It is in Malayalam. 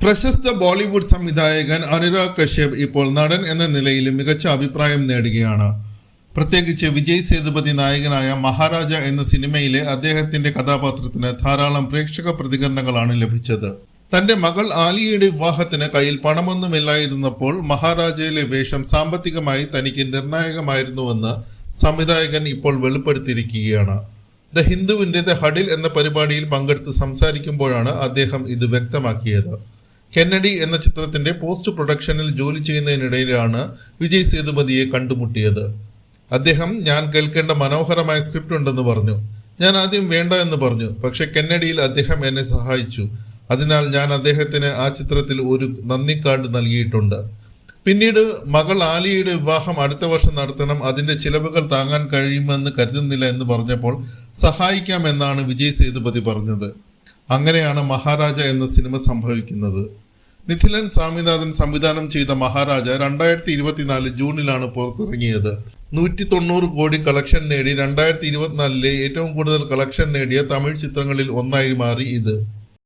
പ്രശസ്ത ബോളിവുഡ് സംവിധായകൻ അനുരാഗ് കശ്യപ് ഇപ്പോൾ നടൻ എന്ന നിലയിൽ മികച്ച അഭിപ്രായം നേടുകയാണ്. പ്രത്യേകിച്ച് വിജയ് സേതുപതി നായകനായ മഹാരാജ എന്ന സിനിമയിലെ അദ്ദേഹത്തിന്റെ കഥാപാത്രത്തിന് ധാരാളം പ്രേക്ഷക പ്രതികരണങ്ങളാണ് ലഭിച്ചത്. തന്റെ മകൾ ആലിയയുടെ വിവാഹത്തിന് കയ്യിൽ പണമൊന്നുമില്ലായിരുന്നപ്പോൾ മഹാരാജയിലെ വേഷം സാമ്പത്തികമായി തനിക്ക് നിർണായകമായിരുന്നുവെന്ന് സംവിധായകൻ ഇപ്പോൾ വെളിപ്പെടുത്തിയിരിക്കുകയാണ്. ദ ഹിന്ദുവിന്റെ ദ ഹഡിൽ എന്ന പരിപാടിയിൽ പങ്കെടുത്ത് സംസാരിക്കുമ്പോഴാണ് അദ്ദേഹം ഇത് വ്യക്തമാക്കിയത്. കെന്നഡി എന്ന ചിത്രത്തിന്റെ പോസ്റ്റ് പ്രൊഡക്ഷനിൽ ജോലി ചെയ്യുന്നതിനിടയിലാണ് വിജയ് സേതുപതിയെ കണ്ടുമുട്ടിയത്. അദ്ദേഹം ഞാൻ കേൾക്കേണ്ട മനോഹരമായ സ്ക്രിപ്റ്റ് ഉണ്ടെന്ന് പറഞ്ഞു. ഞാൻ ആദ്യം വേണ്ട എന്ന് പറഞ്ഞു. പക്ഷെ കെന്നഡിയിൽ അദ്ദേഹം എന്നെ സഹായിച്ചു. അതിനാൽ ഞാൻ അദ്ദേഹത്തിന് ആ ചിത്രത്തിൽ ഒരു നന്ദി കാർഡ് നൽകിയിട്ടുണ്ട്. പിന്നീട് മകൾ ആലിയുടെ വിവാഹം അടുത്ത വർഷം നടത്തണം. അതിന്റെ ചിലവുകൾ താങ്ങാൻ കഴിയുമെന്ന് കരുതുന്നില്ല എന്ന് പറഞ്ഞപ്പോൾ സഹായിക്കാമെന്നാണ് വിജയ് സേതുപതി പറഞ്ഞത്. അങ്ങനെയാണ് മഹാരാജ എന്ന സിനിമ സംഭവിക്കുന്നത്. നിഥിലൻ സ്വാമിനാഥൻ സംവിധാനം ചെയ്ത മഹാരാജ രണ്ടായിരത്തി ഇരുപത്തിനാല് ജൂണിലാണ് പുറത്തിറങ്ങിയത്. നൂറ്റി തൊണ്ണൂറ് കോടി കളക്ഷൻ നേടി രണ്ടായിരത്തി ഇരുപത്തിനാലിലെ ഏറ്റവും കൂടുതൽ കളക്ഷൻ നേടിയ തമിഴ് ചിത്രങ്ങളിൽ ഒന്നായി മാറി ഇത്.